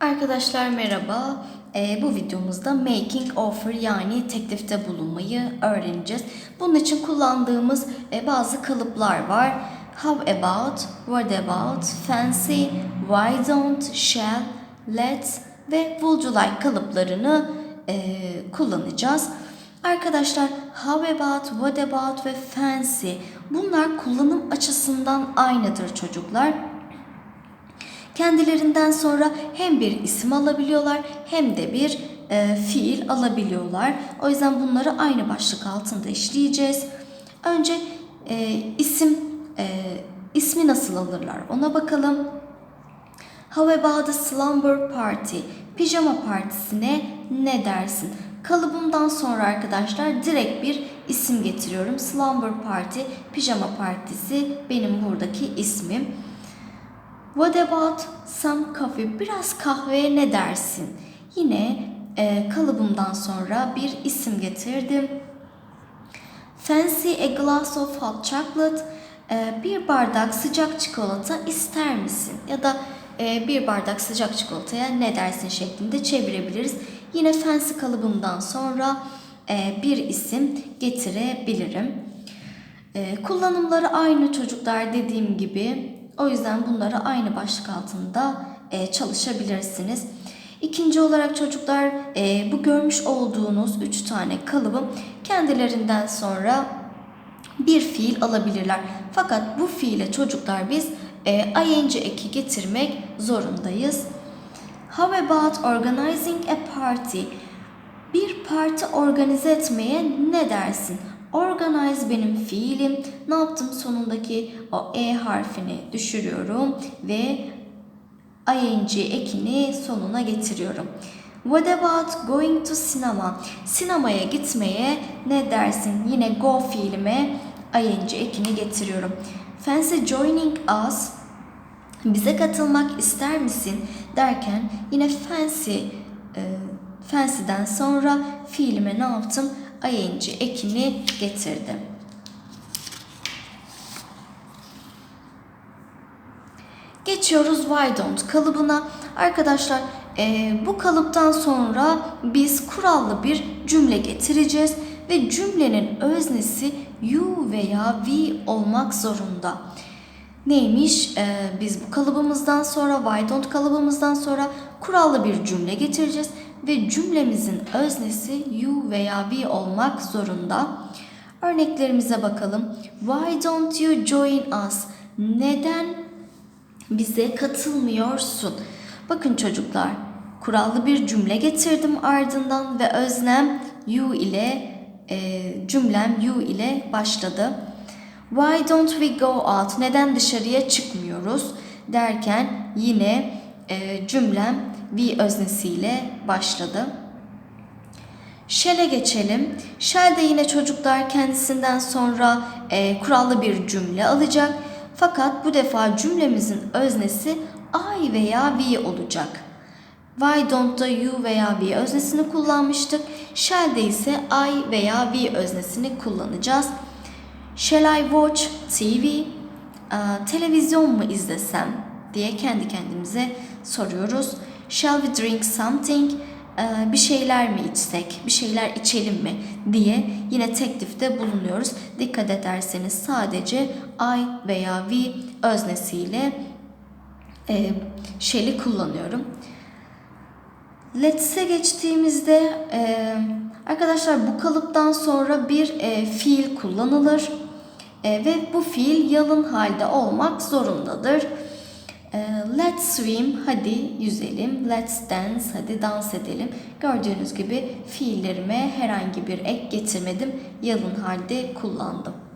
Arkadaşlar merhaba. Ee, bu videomuzda making offer yani teklifte bulunmayı öğreneceğiz. Bunun için kullandığımız e, bazı kalıplar var. How about, what about, fancy, why don't, shall, let's ve would you like kalıplarını e, kullanacağız. Arkadaşlar how about, what about ve fancy bunlar kullanım açısından aynıdır çocuklar. Kendilerinden sonra hem bir isim alabiliyorlar hem de bir e, fiil alabiliyorlar. O yüzden bunları aynı başlık altında işleyeceğiz. Önce e, isim e, ismi nasıl alırlar ona bakalım. How about a slumber party? Pijama partisine ne dersin? Kalıbımdan sonra arkadaşlar direkt bir isim getiriyorum. Slumber party, pijama partisi benim buradaki ismim. What about some coffee? Biraz kahveye ne dersin? Yine e, kalıbımdan sonra bir isim getirdim. Fancy a glass of hot chocolate. E, bir bardak sıcak çikolata ister misin? Ya da e, bir bardak sıcak çikolataya ne dersin şeklinde çevirebiliriz. Yine fancy kalıbımdan sonra e, bir isim getirebilirim. E, kullanımları aynı çocuklar dediğim gibi. O yüzden bunları aynı başlık altında e, çalışabilirsiniz. İkinci olarak çocuklar e, bu görmüş olduğunuz üç tane kalıbım kendilerinden sonra bir fiil alabilirler. Fakat bu fiile çocuklar biz e, ing eki getirmek zorundayız. How about organizing a party? Bir parti organize etmeye ne dersin? Organize benim fiilim. Ne yaptım? Sonundaki o e harfini düşürüyorum ve ing ekini sonuna getiriyorum. What about going to cinema? Sinemaya gitmeye ne dersin? Yine go fiilime ing ekini getiriyorum. Fancy joining us? Bize katılmak ister misin? derken yine fancy e, fancy'den sonra fiilime ne yaptım? ing ekini getirdim. Geçiyoruz why don't kalıbına. Arkadaşlar e, bu kalıptan sonra biz kurallı bir cümle getireceğiz ve cümlenin öznesi you veya we olmak zorunda. Neymiş? E, biz bu kalıbımızdan sonra why don't kalıbımızdan sonra kurallı bir cümle getireceğiz ve cümlemizin öznesi you veya we olmak zorunda. Örneklerimize bakalım. Why don't you join us? Neden bize katılmıyorsun? Bakın çocuklar, kurallı bir cümle getirdim ardından ve öznem you ile e, cümlem you ile başladı. Why don't we go out? Neden dışarıya çıkmıyoruz? derken yine e, cümlem we öznesiyle başladı. Shall'e geçelim. Shall de yine çocuklar kendisinden sonra e, kurallı bir cümle alacak. Fakat bu defa cümlemizin öznesi I veya we olacak. Why don't da you veya we öznesini kullanmıştık. Shall'de ise I veya we öznesini kullanacağız. Shall I watch TV? Aa, televizyon mu izlesem diye kendi kendimize soruyoruz. Shall we drink something? Ee, bir şeyler mi içsek, bir şeyler içelim mi diye yine teklifte bulunuyoruz. Dikkat ederseniz sadece I veya we öznesiyle e, shall'i kullanıyorum. Let's'e geçtiğimizde e, arkadaşlar bu kalıptan sonra bir e, fiil kullanılır e, ve bu fiil yalın halde olmak zorundadır. E, let's swim, hadi yüzelim. Let's dance, hadi dans edelim. Gördüğünüz gibi fiillerime herhangi bir ek getirmedim. Yalın halde kullandım.